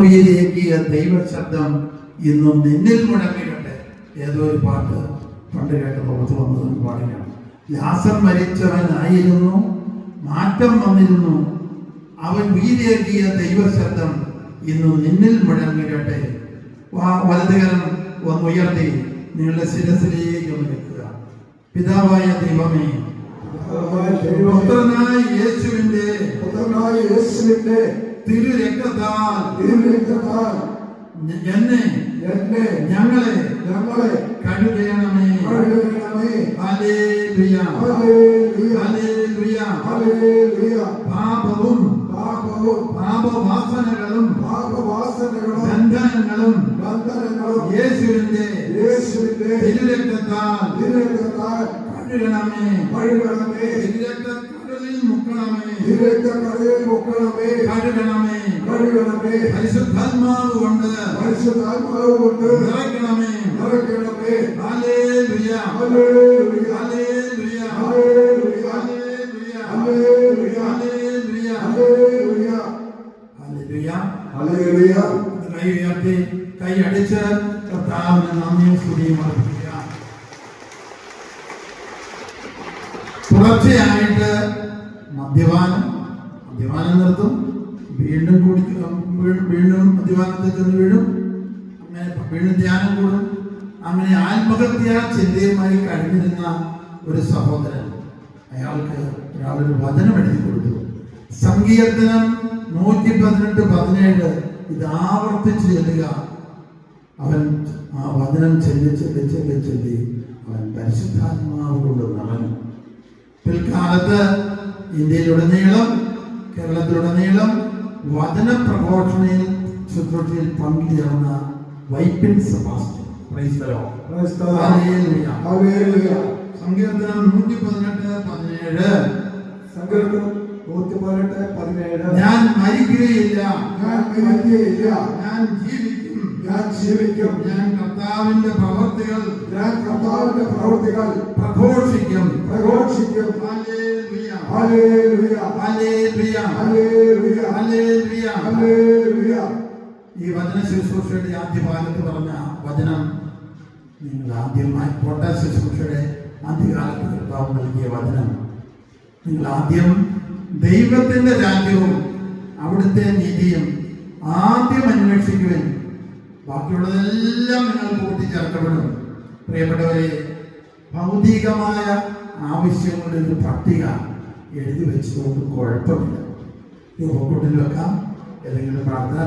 ഉയരേക്കിയ ദൈവശബ്ദം ഇന്നും നിന്നിൽ മുടങ്ങിയിട്ടെ ഏതോ ഒരു പാട്ട് പണ്ട് കേട്ട പുറത്തു വന്നതെന്ന് പാടുകയാണ് ലാസർ മരിച്ചവനായിരുന്നു മാറ്റം വന്നിരുന്നു. അവൻ വീരേക്കിയ ദൈവശബ്ദം ഇന്നും നിന്നിൽ മുടങ്ങിയിട്ടെ വലതുകരം ഉയർത്തി നിങ്ങളുടെ ശിരസിലേക്ക് ഒന്ന് വെക്കുക. പിതാവായ ദൈവമേ പുത്രനായ യേശുവിന്റെ പുത്രനായ യേശുവിന്റെ തിരു രക്തത്താൽ തിരുരക്തത്താൽ എന്നെ എന്നെ ഞങ്ങളെ ഞങ്ങളെ കഴുകണമേ. കഴുകണമേ. ഹല്ലേലൂയ. ഹല്ലേലൂയ. ഹല്ലേലൂയ. ഹല്ലേലൂയ. പാപവും പാപവും പാപവാസനകളും പാപവാസനകളും ബന്ധനങ്ങളും ബന്ധനങ്ങളും യേശുവിന്റെ യേശുവിന്റെ തിരുരക്തത്താൽ തിരുരക്തത്താൽ കഴുകണമേ കഴുകണമേ തിരുരക്തക്കടലിൽ മുക്കണമേ തിരുരക്തക്കടലിൽ മുക്കണമേ കഴുകണമേ കഴുകണമേ പരിശുദ്ധാത്മാവ് കൊണ്ട് പരിശുദ്ധാത്മാവ് കൊണ്ട് നിറയ്ക്കണമേ നിറയ്ക്കണമേ hallelujah hallelujah hallelujah hallelujah hallelujah hallelujah hallelujah hallelujah hallelujah hallelujah കൈ ഉയർത്തി കൈ അടിച്ച് കർത്താവിന് നന്ദിയും സ്തുതിയും അർപ്പിക്കുക തുടർച്ചയായിട്ട് മദ്യപാനം മദ്യപാനം നിർത്തും. വീണ്ടും കൂടി വീണ്ടും മദ്യപാനത്തിൽ ചെന്ന് വീഴും. അങ്ങനെ വീണ്ടും ധ്യാനം കൂടും. അങ്ങനെ ആത്മഹത്യ ചിന്തയുമായി കഴിഞ്ഞിരുന്ന ഒരു സഹോദരൻ അയാൾക്ക് ഒരാളൊരു വചനം എഴുതി കൊടുത്തു. സങ്കീർത്തനം നൂറ്റി പതിനെട്ട് പതിനേഴ് ഇത് ആവർത്തിച്ച് ചെല്ലുക. അവൻ ആ വചനം ചെല്ലി ചെല്ലി ചെല്ലി ചെല്ലി അവൻ പരിശുദ്ധാത്മാവ് കൊണ്ട് നിറഞ്ഞു പിൽക്കാലത്ത് ഇന്ത്യയിലുടനീളം കേരളത്തിലുടനീളം വചന പ്രഘോഷണയിൽ ശുശ്രൂഷയിൽ പങ്കുചേർന്ന Vypin Sebastian. Praise the Lord. Praise the hallelujah. സങ്കീർത്തനം നൂറ്റി പതിനെട്ട് പതിനേഴ്. സങ്കീർത്തനം നൂറ്റി പതിനെട്ട് പതിനേഴ്. ഞാൻ മരിക്കുകയില്ല. ഞാൻ മരിക്കുകയില്ല. ഞാൻ ജീവിക്കും ഞാൻ ജീവിക്കും. ഞാൻ കർത്താവിന്റെ പ്രവർത്തികൾ ഞാൻ കർത്താവിന്റെ പ്രവൃത്തികൾ പ്രഘോഷിക്കും. പ്രഘോഷിക്കും. ഈ വചന ശുശ്രൂഷയുടെ ആദ്യ ഭാഗത്ത് പറഞ്ഞ വചനം നിങ്ങൾ ആദ്യമായി കോട്ട ശുശ്രൂഷയുടെ ആദ്യകാലത്ത് കർത്താവ് നൽകിയ വചനം. നിങ്ങൾ ആദ്യം ദൈവത്തിന്റെ രാജ്യവും അവിടുത്തെ നീതിയും ആദ്യം അന്വേഷിക്കുവാൻ. ബാക്കിയുള്ളതെല്ലാം നിങ്ങൾ കൂട്ടിച്ചേർക്കപ്പെടും. പ്രിയപ്പെട്ടവരെ ഭൗതികമായ ആവശ്യങ്ങളുടെ ഒരു പട്ടിക എഴുതി വെച്ചുകൊണ്ട് കുഴപ്പമില്ല. ഇത് ഹോക്കോട്ടിൽ വെക്കാം. ഏതെങ്കിലും പ്രാർത്ഥനാ